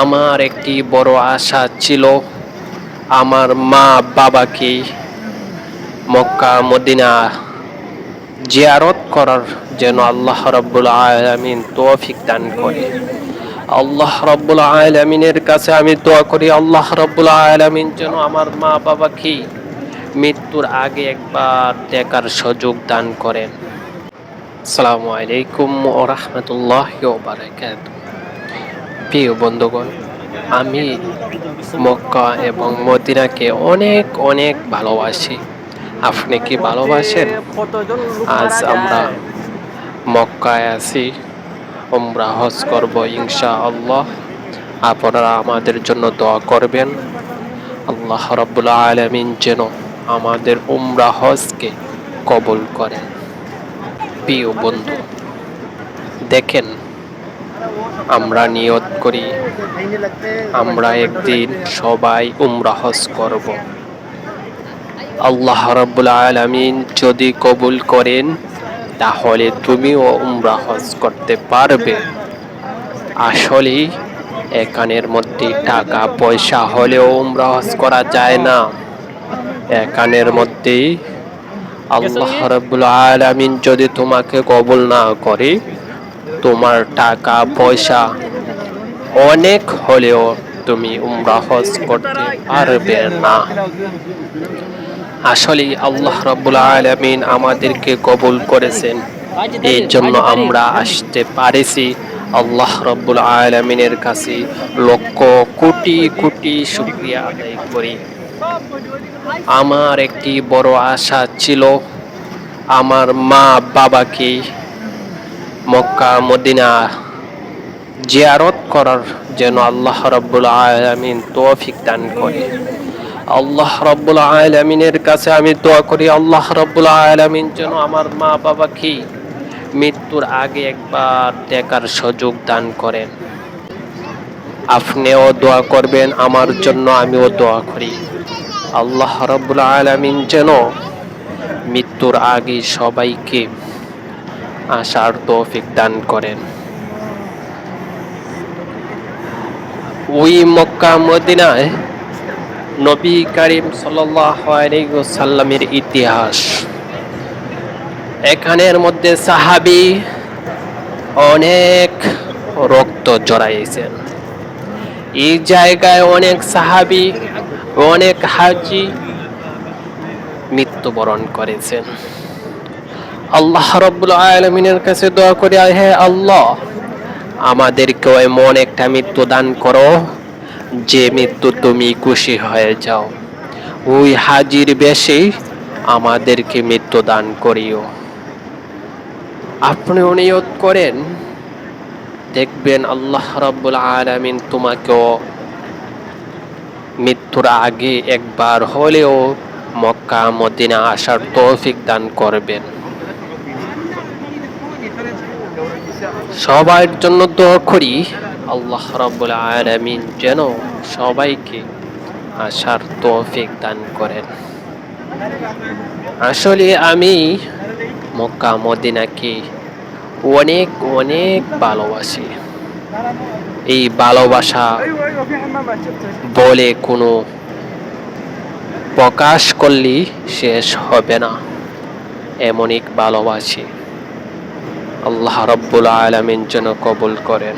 আমার একটি বড় আশা ছিল আমার মা বাবাকে মক্কা মদিনা জিয়ারত করার যেন আল্লাহ রব্বুল আলমিন তৌফিক দান করে। আল্লাহ রব্বুল আলমিনের কাছে আমি দোয়া করি, আল্লাহ রব্বুল আলমিন যেন আমার মা বাবাকে মৃত্যুর আগে একবার দেখার সুযোগ দান করেন। আসসালামু আলাইকুম ও রহমতুল্লাহ প্রিয় বন্ধুগণ, আমি মক্কা এবং মদিনাকে অনেক অনেক ভালোবাসি। আপনি কি ভালোবাসেন? আজ আমরা মক্কায় আছি উমরা হজ করব ইনশা আল্লাহ আপনারা আমাদের জন্য দোয়া করবেন। আল্লাহ রব্বুল্লা আলমিন যেন আমাদের উমরা হজকে কবুল করেন। প্রিয় বন্ধু, দেখেন আমরা নিয়ত করি। আমরা একদিন সবাই উমরা হজ করব। আল্লাহ রব্বুল আলমিন যদি কবুল করেন, তাহলে তুমিও উমরা হজ করতে পারবে। আসলে এখানের মধ্যে টাকা পয়সা হলেও উমরা হজ করা যায় না। এখানের মধ্যেই আল্লাহ রব্বুল আলমিন যদি তোমাকে কবুল না করে তোমার টাকা, পয়সা অনেক হলেও তুমি উমরা হজ করতে পারবে না। আসলে আল্লাহ রব্বুল আলমিন আমাদেরকে কবুল করেছেন। এই জন্য আমরা আসতে পারেছি আল্লাহ রব্বুল আলমিনের কাছে। লক্ষ কোটি কোটি শুক্রিয়া আদায় করি। আমার একটি বড় আশা ছিল, আমার মা বাবাকে মক্কা, মদিনা জিয়ারত করার যেন আল্লাহ রব্বুল আলমিন তৌফিক দান করে। আল্লাহ রব্বুল আলমিনের কাছে আমি দোয়া করি, আল্লাহ রব্বুল আলমিন যেন আমার মা বাবাকে মৃত্যুর আগে একবার দেখার সুযোগ দান করেন। আপনিও দোয়া করবেন, আমার জন্য আমিও দোয়া করি। আল্লাহ রব্বুল আলমিন যেন মৃত্যুর আগে সবাইকে আসার তৌফিক দান করেন। ওই মক্কা মদিনায় নবী করিম সাল্লামের ইতিহাস। এখানের মধ্যে সাহাবি অনেক রক্ত জড়াইছেন। এই জায়গায় অনেক সাহাবি, অনেক হাজি মৃত্যুবরণ করেছেন। আল্লাহ রব্বুল আলমিনের কাছে দোয়া করি হে আল্লাহ। আমাদেরকে এমন একটা মৃত্যু দান করো, যে মৃত্যু তুমি খুশি হয়ে যাও। ওই হাজির বেশি আমাদেরকে মৃত্যু দান করিও। আপনি নিয়ত করেন, দেখবেন আল্লাহ রব্বুল আলমিন তোমাকেও মৃত্যুর আগে একবার হলেও মক্কা মদিনা আসার তৌফিক দান করবেন। সবার জন্য দোয়া করি, আল্লাহ রাব্বুল আলামিন যেন সবাইকে আসার তৌফিক দান করেন। আসলে আমি মক্কা, মদিনাকে অনেক অনেক ভালোবাসি। এই ভালোবাসা বলে কোনো প্রকাশ করলেই শেষ হবে না। এমনই ভালোবাসি। আল্লাহ রব্বুল আলমিন যেন কবুল করেন।